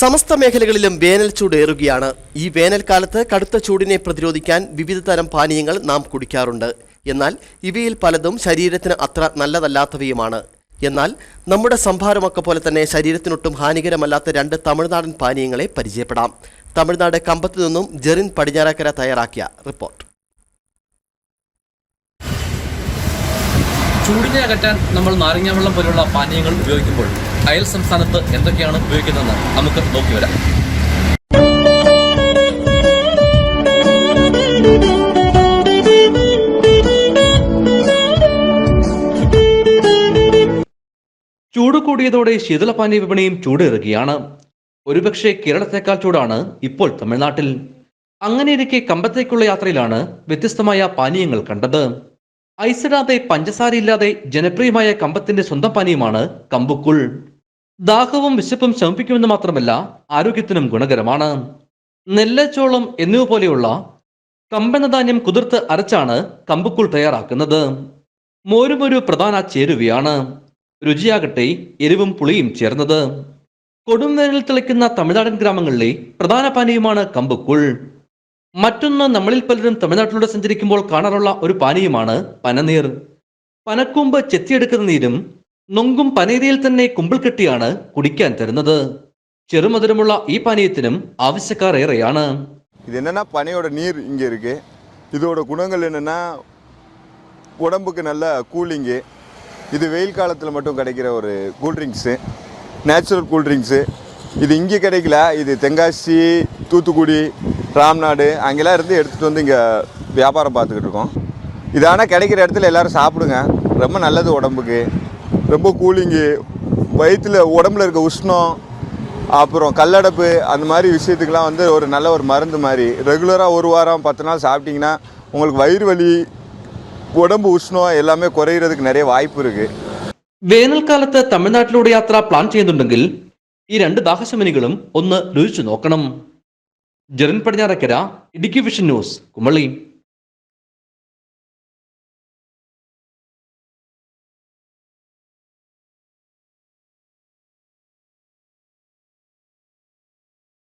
സമസ്ത മേഖലകളിലും വേനൽ ചൂട് ഏറുകയാണ് ഈ വേനൽക്കാലത്ത് കടുത്ത ചൂടിനെ പ്രതിരോധിക്കാൻ വിവിധ തരം പാനീയങ്ങൾ നാം കുടിക്കാറുണ്ട്. എന്നാൽ ഇവയിൽ പലതും ശരീരത്തിന് അത്ര നല്ലതല്ലാത്തവയുമാണ്. എന്നാൽ നമ്മുടെ സംഭാരമൊക്കെ പോലെ തന്നെ ശരീരത്തിനൊട്ടും ഹാനികരമല്ലാത്ത രണ്ട് തമിഴ്നാടൻ പാനീയങ്ങളെ പരിചയപ്പെടാം. തമിഴ്നാട് കമ്പത്തു നിന്നും ജെറിൻ പടിഞ്ഞാറക്കര തയ്യാറാക്കിയ റിപ്പോർട്ട്. ചൂടിനെ അകറ്റാൻ നമ്മൾ നാരങ്ങാവെള്ളം പോലുള്ള പാനീയങ്ങൾ ഉപയോഗിക്കുമ്പോൾ അയൽ സംസ്ഥാനത്ത് എന്തൊക്കെയാണ് ഉപയോഗിക്കുന്നതെന്ന് നമുക്ക് നോക്കി വരാം. ചൂട് കൂടിയതോടെ ശീതളപാനീയ വിപണിയും ചൂടേറുകയാണ്. ഒരുപക്ഷെ കേരളത്തെക്കാൾ ചൂടാണ് ഇപ്പോൾ തമിഴ്നാട്ടിൽ. അങ്ങനെയിരിക്കെ കമ്പത്തേക്കുള്ള യാത്രയിലാണ് വ്യത്യസ്തമായ പാനീയങ്ങൾ കണ്ടത്. ഐസിടാതെ പഞ്ചസാരയില്ലാതെ ജനപ്രിയമായ കമ്പത്തിന്റെ സ്വന്തം പാനീയമാണ് കമ്പുക്കുൾ. ദാഹവും വിശപ്പും ശമിപ്പിക്കുമെന്ന് മാത്രമല്ല ആരോഗ്യത്തിനും ഗുണകരമാണ്. നെല്ലച്ചോളം എന്നിവ പോലെയുള്ള കമ്പന ധാന്യം കുതിർത്ത് അരച്ചാണ് കമ്പുക്കുൾ തയ്യാറാക്കുന്നത്. മോരും ഒരു പ്രധാന ചേരുവയാണ്. രുചിയാകട്ടെ എരിവും പുളിയും ചേർന്നത്. കൊടും വേനൽ തിളയ്ക്കുന്ന തമിഴ്നാടൻ ഗ്രാമങ്ങളിലെ പ്രധാന പാനീയമാണ് കമ്പുക്കുൾ. മറ്റൊന്ന് നമ്മളിൽ പലരും തമിഴ്നാട്ടിലൂടെ സഞ്ചരിക്കുമ്പോൾ കാണാറുള്ള ഒരു പാനീയമാണ് പനനീർ. പനക്കൂമ്പ് ചെത്തിയെടുക്കുന്ന നീരും നൊങ്കും പനീരയിൽ തന്നെ കുമ്പിൾ കെട്ടിയാണ് കുടിക്കാൻ തരുന്നത് ചെറുമധുരമുള്ള ഈ പാനീയത്തിനും ആവശ്യക്കാർ ഏറെയാണ് இது என்னென்னா பனையோட நீர் இங்கே இருக்குது இதோட குணங்கள் என்னென்னா உடம்புக்கு நல்ல கூலிங்கு இது வெயில் காலத்தில் மட்டும் கிடைக்கிற ஒரு கூல்ட்ரிங்க்ஸு நேச்சுரல் கூல்ட்ரிங்க்ஸு இது இங்கே கிடைக்கல இது தென்காசி தூத்துக்குடி ராம்நாடு அங்கெல்லாம் இருந்து எடுத்துகிட்டு வந்து இங்கே வியாபாரம் பார்த்துக்கிட்டு இருக்கோம் இது ஆனால் கிடைக்கிற இடத்துல எல்லோரும் சாப்பிடுங்க ரொம்ப நல்லது உடம்புக்கு ரொம்ப கூலிங்கு வயிற்றில் உடம்புல இருக்க உஷ்ணம் அப்புறம் கல்லடப்பு அந்த மாதிரி விஷயத்துக்கெலாம் வந்து ஒரு நல்ல ஒரு மருந்து மாதிரி ரெகுலராக ஒரு வாரம் பத்து நாள் சாப்பிட்டிங்கன்னா உங்களுக்கு வயிறு வலி உடம்பு உஷ்ணம் எல்லாமே குறையிறதுக்கு நிறைய வாய்ப்பு இருக்குது വേനൽക്കാലത്ത് തമിഴ്നാട്ടിലൂടെ യാത്ര പ്ലാൻ ചെയ്യുന്നുണ്ടെങ്കിൽ ഈ രണ്ട് ദാഹശമനികളും ഒന്ന് രുചിച്ചു നോക്കണം ജെറിൻ പടിഞ്ഞാറക്കര ഇടുക്കി വിഷൻ ന്യൂസ് കുമളി